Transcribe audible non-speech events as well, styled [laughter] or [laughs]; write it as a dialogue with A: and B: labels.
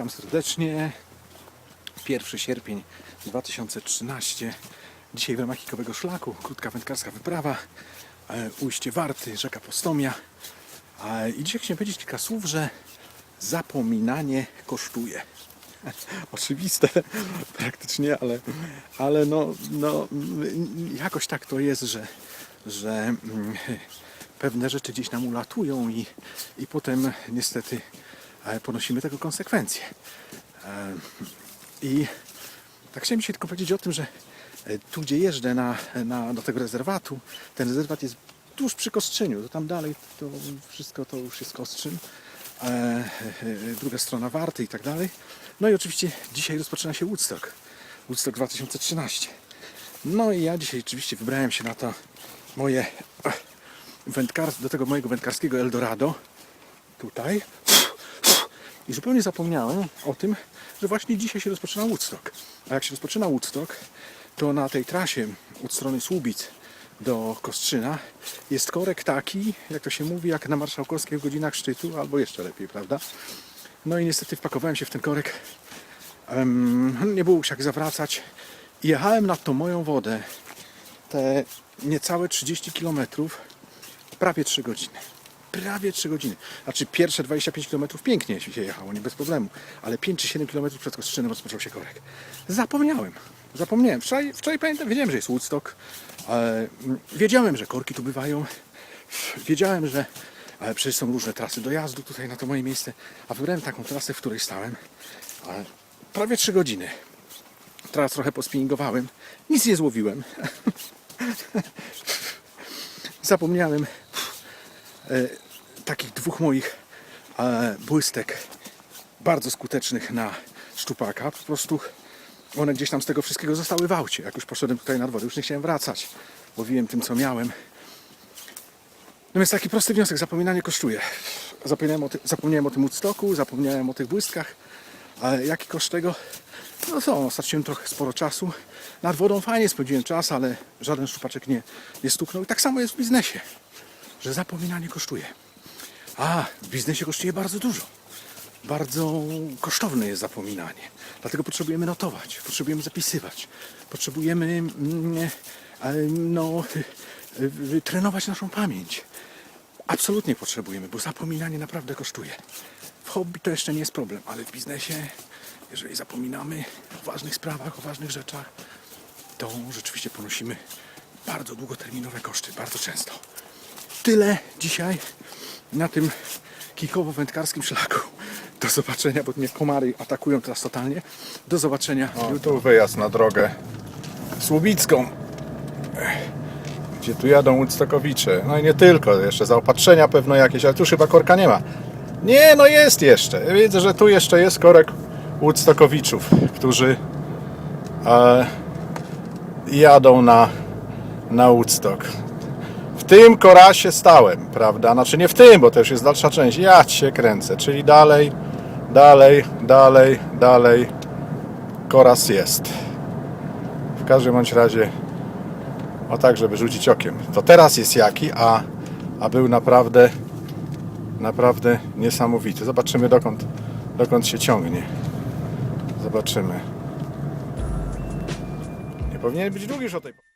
A: Witam serdecznie. 1 sierpień 2013. Dzisiaj w ramach kikowego szlaku, krótka wędkarska wyprawa, e, ujście Warty, rzeka Postomia. I dzisiaj chciałem powiedzieć kilka słów, że zapominanie kosztuje. [laughs] Oczywiste [laughs] praktycznie, ale, ale no, no, jakoś tak to jest, że, że mm, [laughs] pewne rzeczy gdzieś nam ulatują i, i potem niestety ponosimy tego konsekwencje. E, I tak chciałem dzisiaj tylko powiedzieć o tym, że e, tu gdzie jeżdżę na, na, do tego rezerwatu, ten rezerwat jest tuż przy Kostrzyniu, to tam dalej to wszystko to już jest Kostrzyn, e, druga strona Warty i tak dalej. No i oczywiście dzisiaj rozpoczyna się Woodstock, Woodstock 2013. No i ja dzisiaj oczywiście wybrałem się na to moje wędkar, do tego mojego wędkarskiego Eldorado tutaj i zupełnie zapomniałem o tym, że właśnie dzisiaj się rozpoczyna Woodstock. A jak się rozpoczyna Woodstock, to na tej trasie od strony Słubic do Kostrzyna jest korek taki, jak to się mówi, jak na marszałkowskich godzinach szczytu, albo jeszcze lepiej, prawda? No i niestety wpakowałem się w ten korek. Em, nie było jak zawracać. Jechałem nad tą moją wodę te niecałe 30 km prawie 3 godziny. Prawie 3 godziny. Znaczy pierwsze 25 km pięknie się jechało, nie bez problemu. Ale 5 czy 7 km przed Kostrzynem rozpoczął się korek. Zapomniałem. Zapomniałem. Wczoraj, wczoraj pamiętam, wiedziałem, że jest Woodstock. E, wiedziałem, że korki tu bywają. Wiedziałem, że ale przecież są różne trasy dojazdu tutaj na to moje miejsce. A wybrałem taką trasę, w której stałem. Prawie 3 godziny. Teraz trochę pospinningowałem. Nic nie złowiłem. [laughs] Zapomniałem takich dwóch moich e, błystek bardzo skutecznych na szczupaka. Po prostu one gdzieś tam z tego wszystkiego zostały w aucie. Jak już poszedłem tutaj na wodę, już nie chciałem wracać. Łowiłem tym, co miałem. No więc taki prosty wniosek, zapominanie kosztuje. Zapomniałem o, ty, zapomniałem o tym Woodstocku, zapomniałem o tych błyskach. Ale jaki koszt tego? No co, straciłem trochę sporo czasu. Nad wodą fajnie spędziłem czas, ale żaden szczupaczek nie, nie stuknął. I tak samo jest w biznesie, że zapominanie kosztuje. A, w biznesie kosztuje bardzo dużo. Bardzo kosztowne jest zapominanie. Dlatego potrzebujemy notować, potrzebujemy zapisywać, potrzebujemy mm, e, no, y, trenować naszą pamięć. Absolutnie potrzebujemy, bo zapominanie naprawdę kosztuje. W hobby to jeszcze nie jest problem, ale w biznesie, jeżeli zapominamy o ważnych sprawach, o ważnych rzeczach, to rzeczywiście ponosimy bardzo długoterminowe koszty, bardzo często. Tyle dzisiaj na tym kikowo-wędkarskim szlaku. Do zobaczenia, bo mnie komary atakują teraz totalnie. Do zobaczenia
B: O,
A: jutro.
B: tu wyjazd na drogę Słubicką, gdzie tu jadą Woodstockowicze. No i nie tylko, jeszcze zaopatrzenia pewno jakieś, ale tu chyba korka nie ma. Nie, no jest jeszcze. Widzę, że tu jeszcze jest korek Woodstockowiczów, którzy e, jadą na, na Woodstock. Tym korasie stałem, prawda? Znaczy nie w tym, bo już jest dalsza część. Ja cię kręcę, czyli dalej, dalej, dalej, dalej koras jest. W każdym bądź razie o tak, żeby rzucić okiem. To teraz jest jaki, a, a był naprawdę naprawdę niesamowity. Zobaczymy dokąd, dokąd się ciągnie. Zobaczymy. Nie powinien być długi już o tej.